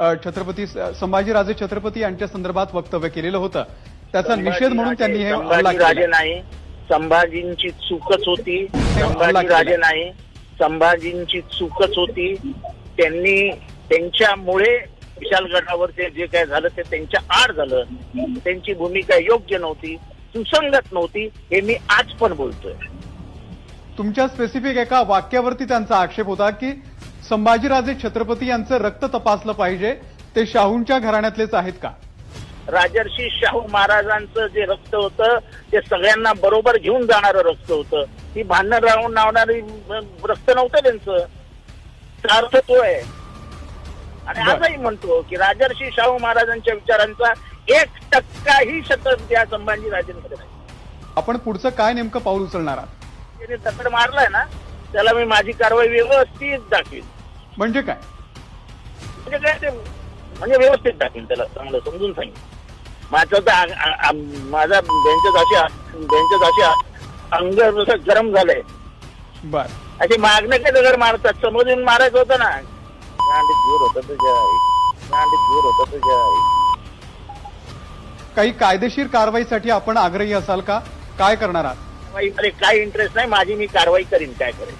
छत्रपती संभाजीराजे छत्रपती यांच्या संदर्भात वक्तव्य केलेलं होतं. त्याचा निषेध म्हणून त्यांनी हे संभाजीराजे नाही. संभाजींची चूकच होती. संभाजीराजे. नाही. संभाजींची चूकच होती. त्यांनी त्यांच्यामुळे विशालगडावर ते जे काय झालं ते त्यांच्या आड झालं. त्यांची भूमिका योग्य नव्हती. सुसंगत नव्हती. हे मी आज पण बोलतोय. तुमच्या स्पेसिफिक एका वाक्यावरती त्यांचा आक्षेप होता की संभाजीराजे छत्रपती यांचं रक्त तपासलं पाहिजे ते शाहूंच्या घराण्यातलेच आहेत का? राजर्षी शाहू महाराजांचं जे रक्त होतं ते सगळ्यांना बरोबर घेऊन जाणारं रक्त होतं. ती भांडण राहून नावणारी रक्त नव्हतं त्यांचं. त्याचा अर्थ तो आहे. आणि. आजही म्हणतो की राजर्षी शाहू महाराजांच्या विचारांचा एक टक्काही शतक त्या संभाजी राजेंकडे नाही. आपण पुढचं काय नेमकं पाऊल उचलणार आहात? त्याने दगड मारलाय ना त्याला मी माझी कारवाई व्यवस्थित दाखवीन. म्हणजे काय? म्हणजे काय ते म्हणजे व्यवस्थित दाखवीन त्याला चांगलं समजून सांगेन. माझं तर आ- आ- आ- माझा बेंचच अशी बेंचच अशी अंग जसं गरम झालंय. बर. असे मागणे काय दगड मारतात समोर येऊन मारायचं होतं ना. गांडीत जोर होता तुझ्या आई. गांडीत जोर होता तुझ्या आई. काही कायदेशीर कारवाईसाठी आपण आग्रही असाल का? काय करणार आहात? कारवाईमध्ये काय इंटरेस्ट नाही माझी मी कारवाई करीन काय करेन